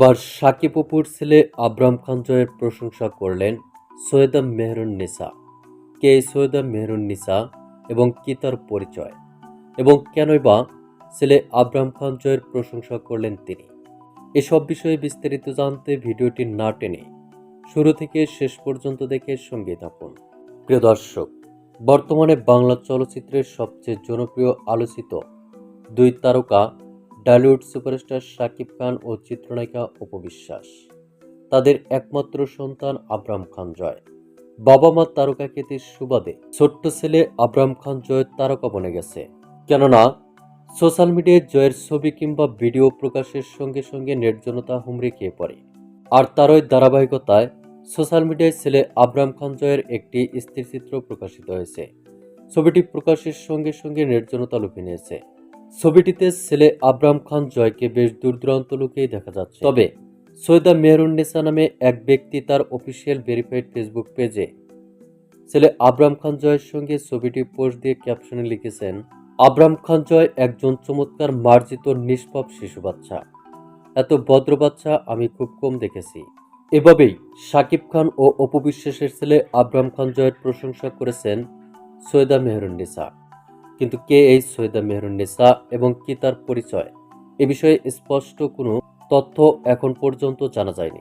এবার সাকিব অপুর ছেলে আবরাম খান জয়ের প্রশংসা করলেন সৈয়দা মেহরুন নিসা কে সৈয়দা মেহরুন নিসা এবং কি তার পরিচয়? এবং কেনই বা ছেলে আবরাম খান জয়ের প্রশংসা করলেন তিনি? এসব বিষয়ে বিস্তারিত জানতে ভিডিওটি না টেনে শুরু থেকে শেষ পর্যন্ত দেখে সঙ্গে থাকুন। প্রিয় দর্শক, বর্তমানে বাংলা চলচ্চিত্রের সবচেয়ে জনপ্রিয় আলোচিত দুই তারকা ডালিউড সুপারস্টার শাকিব খান ও চিত্রনায়িকা অপবিশ্বাস তাদের একমাত্র সন্তান আবরাম খান জয়। বাবা মা তারকা খ্যাতির সুবাদে ছোট্ট ছেলে আবরাম খান জয়ের তারকা বনে গেছে। কেননা, সোশ্যাল মিডিয়ায় জয়ের ছবি কিংবা ভিডিও প্রকাশের সঙ্গে সঙ্গে নির্জনতা হুমড়ি খেয়ে পড়ে। আর তারই ধারাবাহিকতায় সোশ্যাল মিডিয়ায় ছেলে আবরাম খান জয়ের একটি স্থিরচিত্র প্রকাশিত হয়েছে। ছবিটি প্রকাশের সঙ্গে সঙ্গে নির্জনতা লুকিয়ে নিয়েছে। ছবিটিতে ছেলে আবরাম খান জয়কে বেশ দূর দূরান্ত লুকিয়ে দেখা যাচ্ছে। তবে সৈয়দা মেহরুন্নেসা নামে এক ব্যক্তি তার অফিসিয়াল ভেরিফাইড ফেসবুক পেজে। ছেলে আবরাম খান জয়ের সঙ্গে ছবিটি পোস্ট দিয়ে ক্যাপশনে লিখেছেন, আবরাম খান জয় একজন চমৎকার মার্জিত নিষ্পাপ শিশু বাচ্চা। এত ভদ্র বাচ্চা আমি খুব কম দেখেছি। এভাবেই শাকিব খান ও অপবিশ্বাসের ছেলে আবরাম খান জয়ের প্রশংসা করেছেন সৈয়দা মেহরুন্নেসা কিন্তু কে এই সৈয়দা মেহরুন্নেসা এবং কি তার পরিচয়? এ বিষয়ে স্পষ্ট কোনো তথ্য এখন পর্যন্ত জানা যায়নি।